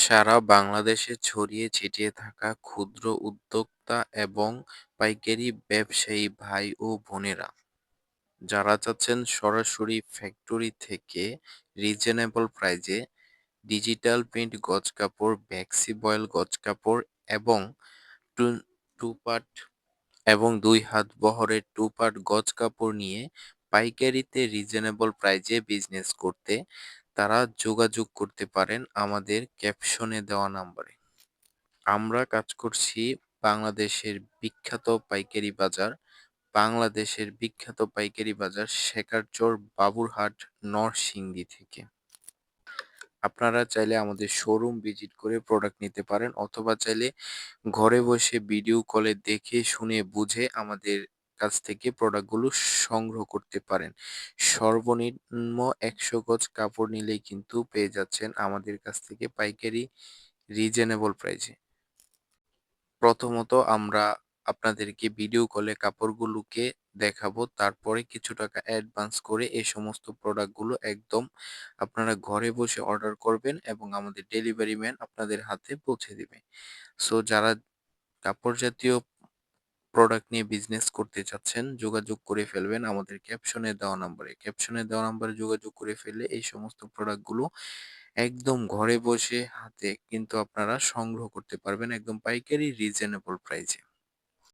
সারা বাংলাদেশে ছড়িয়ে ছিটিয়ে থাকা ক্ষুদ্র উদ্যোক্তা এবং পাইকারি ব্যবসায়ী ভাই ও বোনেরা। যারা চাচ্ছেন সরাসরি ফ্যাক্টরি থেকে রিজনেবল প্রাইজে ডিজিটাল প্রিন্ট গজ কাপড় ব্যাক্সি বয়েল গজ কাপড় এবং টু- টু এবং দুই হাত বহরের টু গজ কাপড় নিয়ে পাইকারিতে রিজনেবল প্রাইজে বিজনেস করতে তারা যোগাযোগ করতে পারেন আমাদের ক্যাপশনে দেওয়া নাম্বারে। আমরা কাজ করছি বাংলাদেশের বিখ্যাত পাইকারি বাজার। বাংলাদেশের বিখ্যাত পাইকারি বাজার শেখারচর বাবুরহাট নরসিংদী থেকে। আপনারা চাইলে আমাদের শোরুম ভিজিট করে প্রোডাক্ট নিতে পারেন, অথবা চাইলে ঘরে বসে ভিডিও কলে দেখে, শুনে, বুঝে আমাদের কাছ থেকে প্রোডাক্টগুলো সংগ্রহ করতে পারেন। সর্বনিম্ন একশো গজ কাপড় নিলেই কিন্তু পেয়ে যাচ্ছেন আমাদের কাছ থেকে পাইকারি রিজনেবল প্রাইসে প্রথমত আমরা আপনাদেরকে ভিডিও কলে কাপড়গুলোকে দেখাবো, তারপরে কিছু টাকা অ্যাডভান্স করে এই সমস্ত প্রোডাক্টগুলো একদম আপনারা ঘরে বসে অর্ডার করবেন এবং আমাদের ডেলিভারি ম্যান আপনাদের হাতে পৌঁছে দিবে। সো যারা কাপড় জাতীয় প্রোডাক্ট নিয়ে বিজনেস করতে চাচ্ছেন, যোগাযোগ করে ফেলবেন আমাদের ক্যাপশনে দেওয়া নাম্বারে ক্যাপশনে দেওয়া নাম্বারে যোগাযোগ করে ফেললে এই সমস্ত প্রোডাক্টগুলো একদম ঘরে বসে হাতে কিন্তু আপনারা সংগ্রহ করতে পারবেন একদম পাইকারি রিজনেবল প্রাইসে